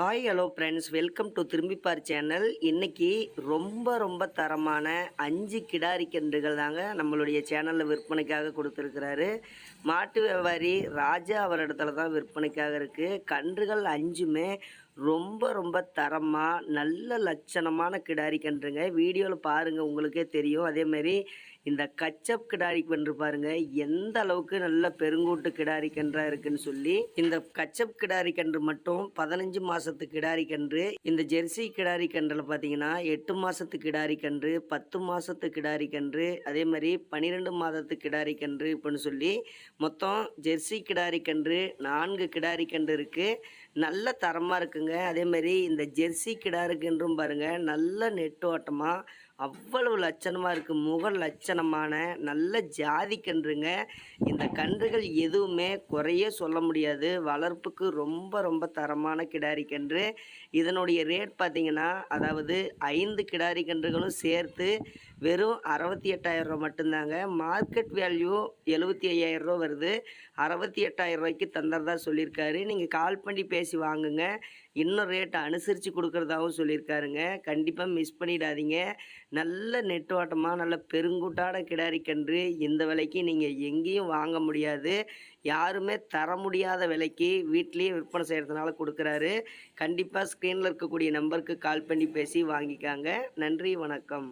Hi hello friends welcome to Thirumbippar channel இன்றைக்கி ரொம்ப ரொம்ப தரமான அஞ்சு கிடாரி கன்றுகள் தாங்க நம்மளுடைய சேனலில் விற்பனைக்காக கொடுத்துருக்கிறாரு. மாட்டு வியாபாரி ராஜா அவர் இடத்துல தான் விற்பனைக்காக இருக்குது கன்றுகள் அஞ்சுமே ரொம்ப ரொம்ப தரமாக நல்ல லட்சணமான கிடாரி கன்றுங்க. வீடியோவில் பாருங்கள் உங்களுக்கே தெரியும். அதேமாரி இந்த கச்சப் கிடாரி கன்று பாருங்கள் எந்த அளவுக்கு நல்ல பெருங்கூட்டு கிடாரி கன்றாக இருக்குன்னு சொல்லி இந்த கச்சப் கிடாரி கன்று மட்டும் பதினஞ்சு மாதத்து கிடாரி கன்று இந்த ஜெர்சி கிடாரி கன்றில் பார்த்தீங்கன்னா எட்டு மாதத்து கிடாரி கன்று பத்து மாதத்து கிடாரி கன்று அதே மாதிரி பன்னிரெண்டு மாதத்து கிடாரி கன்று இப்படின்னு சொல்லி மொத்தம் ஜெர்சி கிடாரி கன்று நான்கு கிடாரி கன்று இருக்குது நல்ல தரமாக இருக்குங்க. அதே மாதிரி இந்த ஜெர்சி கிடாருக்குன்றும் பாருங்கள் நல்ல நெட்டோட்டமாக அவ்வளவு லட்சணமாக இருக்குது முக லட்சணமான நல்ல ஜாதி கன்றுங்க. இந்த கன்றுகள் எதுவுமே குறைய சொல்ல முடியாது. வளர்ப்புக்கு ரொம்ப ரொம்ப தரமான கிடாரி கன்று. இதனுடைய ரேட் பார்த்தீங்கன்னா அதாவது ஐந்து கிடாரி கன்றுகளும் சேர்த்து வெறும் அறுபத்தி எட்டாயிரம் மட்டும்தாங்க. மார்க்கெட் வேல்யூ எழுபத்தி ஐயாயிரம் ரூபா வருது. அறுபத்தி எட்டாயிரரூவாய்க்கு தந்துறதா சொல்லியிருக்காரு நீங்கள் கால் பண்ணி பேசி வாங்குங்க. இன்னும் ரேட்டை அனுசரித்து கொடுக்குறதாகவும் சொல்லியிருக்காருங்க கண்டிப்பாக மிஸ் பண்ணிடாதீங்க. நல்ல நெட்டோட்டமாக நல்ல பெருங்கூட்டான கிடாரி கன்று இந்த விலைக்கு நீங்கள் எங்கேயும் வாங்க முடியாது. யாருமே தர முடியாத விலைக்கு வீட்லேயே விற்பனை செய்கிறதுனால கொடுக்குறாரு. கண்டிப்பாக ஸ்க்ரீனில் இருக்கக்கூடிய நம்பருக்கு கால் பண்ணி பேசி வாங்கிக்காங்க. நன்றி வணக்கம்.